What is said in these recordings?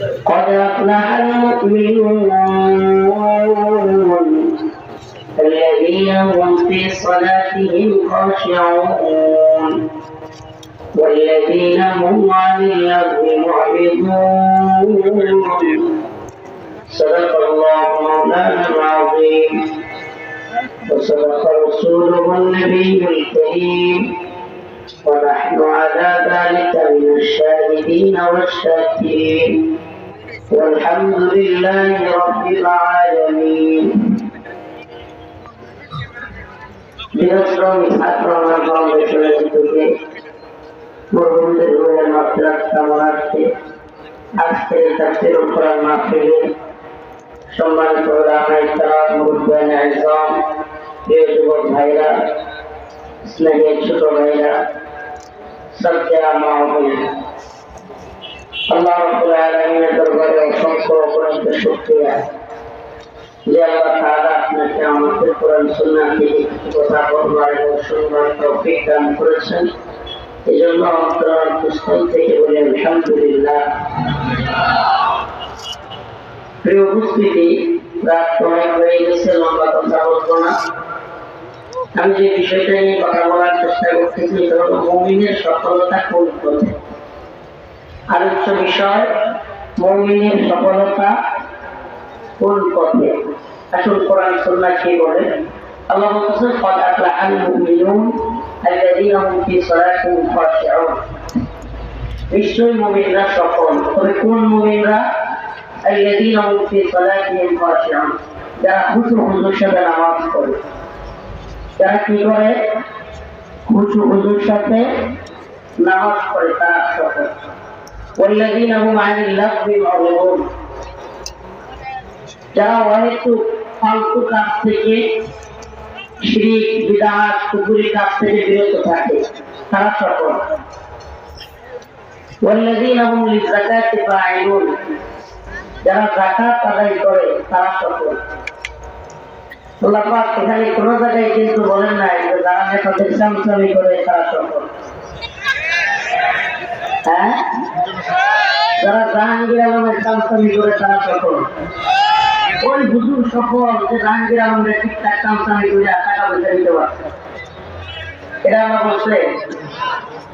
قد أفلح المؤمنون الذين هم في صلاتهم خاشعون والذين هم عن اللغو معرضون. صدق الله مولانا العظيم. وصدق رسوله النبي الكريم. ونحن على ذلك من الشاهدين والشاكرين. والحمد لله رب العالمين বিরক্রম আক্রমণ ফাউন্ডেশনের থেকে মরহুমদের রুহের মাত্রা কামনার্থে আজকে তাফসির কোরআন মাহফিলে সম্মানিত রামাই তারা মুরব্বান আজম প্রিয় যুবক ভাইরা স্নেহের ছোট ভাইরা সজ্জা মা বোনেরা আল্লাহ রাব্বুল আলামিনের দরবারে অসংখ্য বলবার এবং প্রিয় উপস্থিতি, রাত হয়ে গেছে, লম্বা কথা বলব আমি যে বিষয়টা নিয়ে কথা বলার চেষ্টা করতেছি, এটা হলো সফলতা কোন আলোচ্য বিষয় মৌমিনের সফলতা কোন পথে? আসল কোরআন সন্ন্যাস কে বলে? আল্লাহ বলতেছে, ফদ আকলা আল মুমিনুন আল্লাযীনা নিশ্চয়ই মুমিনরা সফল, তবে কোন মুমিনরা? আল্লাযীনা হুম ফি সালাতিহিম যারা খুশু হুজুর সাথে নামাজ পড়ে। যারা কি করে? খুশু হুজুর সাথে নামাজ পড়ে, তারা সফল। والذين هم عن اللغو معرضون যারা অহেতু ফালতু কাজ থেকে শিরিক বিদাত কুকুরি কাজ থেকে বিরত থাকে তারা সফল والذين هم للزكاة فاعلون যারা জাকাত আদায় করে তারা সফল আল্লাহ পাক এখানে কোনো জায়গায় কিন্তু বলেন নাই যে যারা নেতাদের সামসামি করে তারা সফল হ্যাঁ? যারা জাহাঙ্গীর আলমের সামসামি করে তারা সফল। ওই হুজুর সফল যে জাহাঙ্গীর আলমের ঠিকঠাক সামসামি করে টাকা পয়সা দিতে পারছে। এটা আমরা বলছে।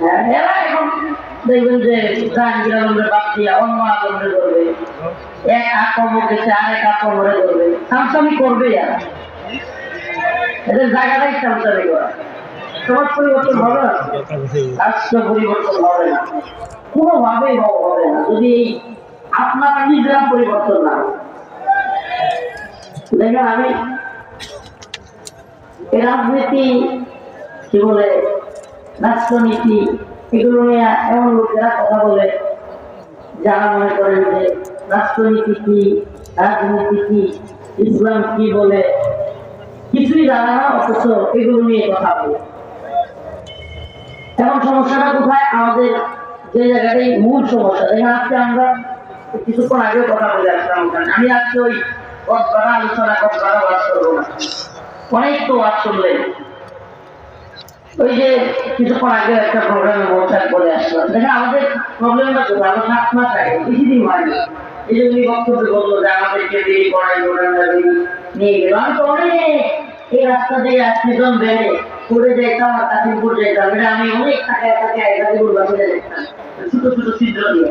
হ্যাঁ এরা দেখবেন যে জাহাঙ্গীর আলমের বাদ দিয়ে অন্য আলমরে করবে এক আক্রমণ গেছে আরেক আক্রমণে করবে সামসামি করবে এরা। এদের জায়গাটাই সামসামি করা। সমাজ পরিবর্তন হবে না। রাষ্ট্র পরিবর্তন হবে না। কোনোভাবেই হবে না যদি আপনারা নিজেরা পরিবর্তন না দেখেন আমি রাজনীতি, কি বলে, রাষ্ট্রনীতি, এগুলো নিয়ে এমন লোকেরা কথা বলে, যারা মনে করেন যে রাষ্ট্রনীতি কি, রাজনীতি কি, ইসলাম কি বলে, কিছুই জানা না, অথচ এগুলো নিয়ে কথা বলে। এখন সমস্যাটা কোথায়? আমাদের যে জায়গাটাই মূল সমস্যা। দেখেন আজকে আমরা কিছুক্ষণ আগে কথা বলে আসলাম আমি আজকে ওই কতবার আলোচনা কতবার ওয়াজ করব না। অনেক তো ওয়াজ শুনলেন ওই যে কিছুক্ষণ আগে একটা প্রোগ্রামে মৌচাক করে আসলাম। দেখেন, আমাদের প্রবলেমটা কোথায়? আমরা সাত মাস আগে বেশি দিন হয়নি এই যে উনি বক্তব্য বলল যে আমাদেরকে পড়াই গোড়ান্ডা নিয়ে গেল। আমি তো অনেক এই রাস্তা দিয়ে অ্যাক্সিডেন্ট বেড়ে করে যেতাম আর যেতাম এটা আমি অনেক টাকা টাকা গাজীপুর বাসে দেখতাম ছোট ছোট ছিদ্র দিয়ে।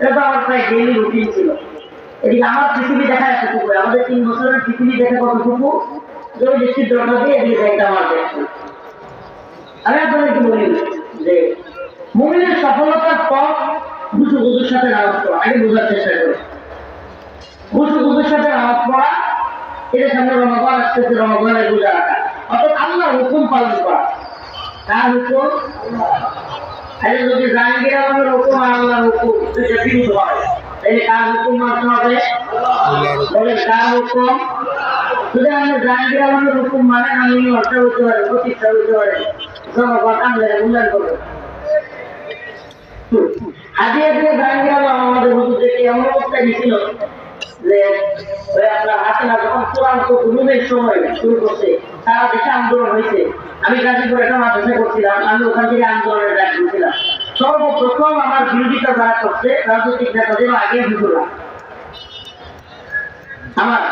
এটা তো আমার প্রায় ডেলি রুটিন ছিল। এদিকে আমার পৃথিবী দেখা আমাদের তিন বছরের পৃথিবী কতটুকু ওই ছিদ্রটা দিয়ে আমি আপনাদেরকে বলি যে সফলতার বুধুর সাথে নামাজ পড়া। আগে বোঝার চেষ্টা সাথে নামাজ পড়া, এটা সামনে রমাবান আসতেছে রাখা অর্থাৎ আল্লাহর হুকুম পালন করা। তার হুকুম যদি জাহাঙ্গীর আলমের হুকুম, আর আল্লাহর হুকুম দুইটা বিরুদ্ধ হয় তাহলে কার হুকুম মানতে হবে। কার হুকুম, যদি আমরা জাহাঙ্গীর আলমের হুকুম মানে আমি হত্যা হতে পারে, প্রতিষ্ঠা হতে পারে জনগণ করবে। জাহাঙ্গীর আলম আমাদের এমন অবস্থায় দিছিল যে আপনার হাসিনা যখন চূড়ান্ত সময় শুরু করছে সারা দেশে আন্দোলন হয়েছে। আমি গাজীপুর একটা মাদ্রাসা করছিলাম আমি ওখান থেকে আন্দোলনের ডাক দিয়েছিলাম। সর্বপ্রথম আমার বিরোধিতা যারা করছে রাজনৈতিক নেতাদের আগে হুজুরা আমার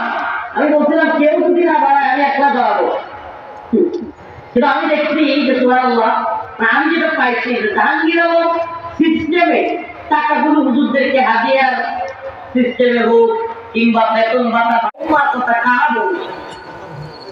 আমি বলছিলাম, কেউ যদি না বাড়ায়, আমি একলা দাঁড়াবো কিন্তু আমি দেখছি যে সুবহানাল্লাহ আমি যেটা পাইছি যে জাহাঙ্গীর সিস্টেমে টাকাগুলো হুজুরদেরকে হাজিয়ার সিস্টেমে হোক কিংবা বেতন ভাতা বা কথা কারা বলছে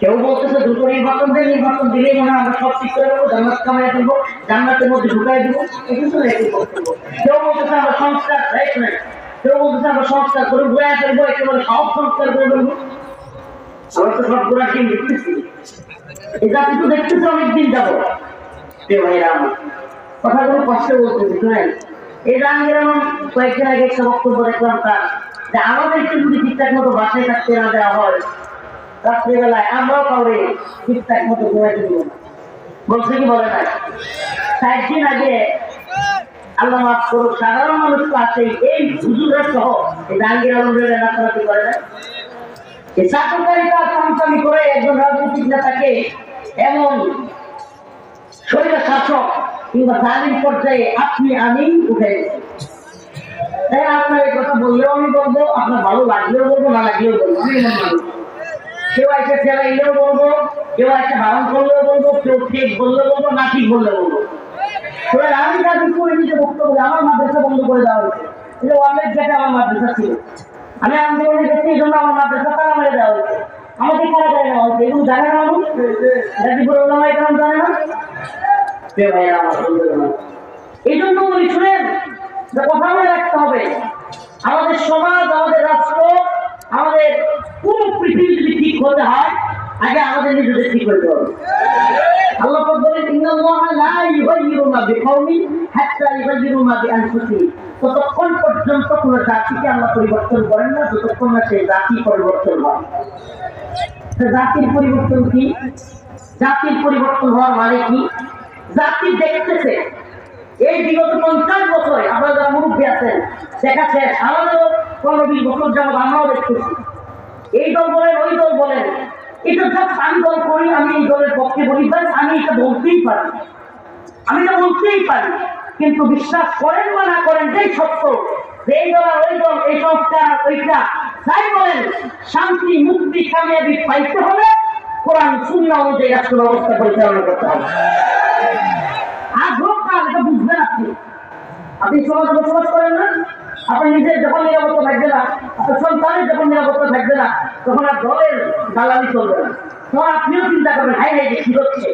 কেউ বলতেছে দুটো নির্বাচন দিয়ে নির্বাচন দিলেই মনে আমরা সব ঠিক করে দেবো জান্নাত কামাই দেবো জান্নাতের মধ্যে ঢুকাই দেবো। এগুলো একই কেউ বলতেছে আমরা সংস্কার রাইট নাই কেউ বলতেছে আমরা সংস্কার করে ঘুরাই ফেলব, একেবারে সব সংস্কার করে ফেলব। আমরা তো সব ঘোরার টিম দেখতেছি। এই জাতি তো দেখতেছে অনেকদিন যাব। ভাইরা আমার, কথাগুলো কষ্ট বলতেছি, শুনেন। এই রাঙ্গের এমন কয়েকদিন আগে একটা বক্তব্য দেখলাম তার, যে আমাদেরকে যদি ঠিকঠাক মতো বাসায় থাকতে না দেওয়া হয় রাত্রিবেলায় আমরাও কাউরে ঠিকঠাক মতো ঘুমাইতে দিব। বলছে কি বলে না দিন আগে আল্লাহ মাফ সাধারণ মানুষ তো আছেই এই হুজুরের সহ এই জাহাঙ্গীর করে না? এই করে একজন রাজনৈতিক নেতাকে এমন শরীর শাসক কিংবা জালিম পর্যায়ে আপনি আমি উঠে তাই আপনার এই কথা বললেও আমি বলব, আপনার ভালো লাগলেও বলব, না লাগলেও বলব, আমি এমন মানুষ কেউ একটা চেলাইলেও বলব, কেউ একটা বারণ করলেও বলব, কেউ ঠিক বললেও বলব, না ঠিক বললেও বলব। আমার মাদ্রাসা অনেক আমার মাদ্রাসা ছিল। আমার মাদ্রাসা আমাকে জানে না মানুষ এই জন্য হবে। আমাদের সমাজ, আমাদের রাষ্ট্র আমাদের পুরো পৃথিবী যদি ঠিক হতে হয়, আগে আমাদের নিজেদের ঠিক হতে হবে ততক্ষণ পর্যন্ত জাতিকে পরিবর্তন না, যতক্ষণ জাতি পরিবর্তন হয়। জাতির পরিবর্তন কি? জাতির পরিবর্তন হওয়ার মানে কি? জাতি দেখতেছে এই বিগত পঞ্চাশ বছরে আপনারা যারা মুরব্বী আছেন, দেখাচ্ছে আমাদেরও পনেরো বিশ বছর যাবত আমরাও দেখতেছি এই দল বলেন, ওই দল বলেন এটা জাস্ট আমি দল করি, আমি এই দলের পক্ষে বলি বাস আমি এটা বলতেই পারি। আমি এটা বলতেই পারি, কিন্তু বিশ্বাস করেন বা না করেন, যেই সত্য যে এই দল আর ওই দল, এই সংস্কার আর ওইটা তাই বলেন, শান্তি, মুক্তি, কামিয়াবি পাইতে হলে কোরআন শূন্য অনুযায়ী রাষ্ট্র ব্যবস্থা পরিচালনা করতে হবে। আগ্রহ কার এটা আপনি। আপনি বসবাস করেন না, আপনি নিজের যখন নিরাপত্তা থাকবে না, আপনার সন্তানের যখন নিরাপত্তা থাকবে না, তখন আর দলের দালালি চলবে না। তখন আপনিও চিন্তা করবেন, হাই হাই, কি হচ্ছে?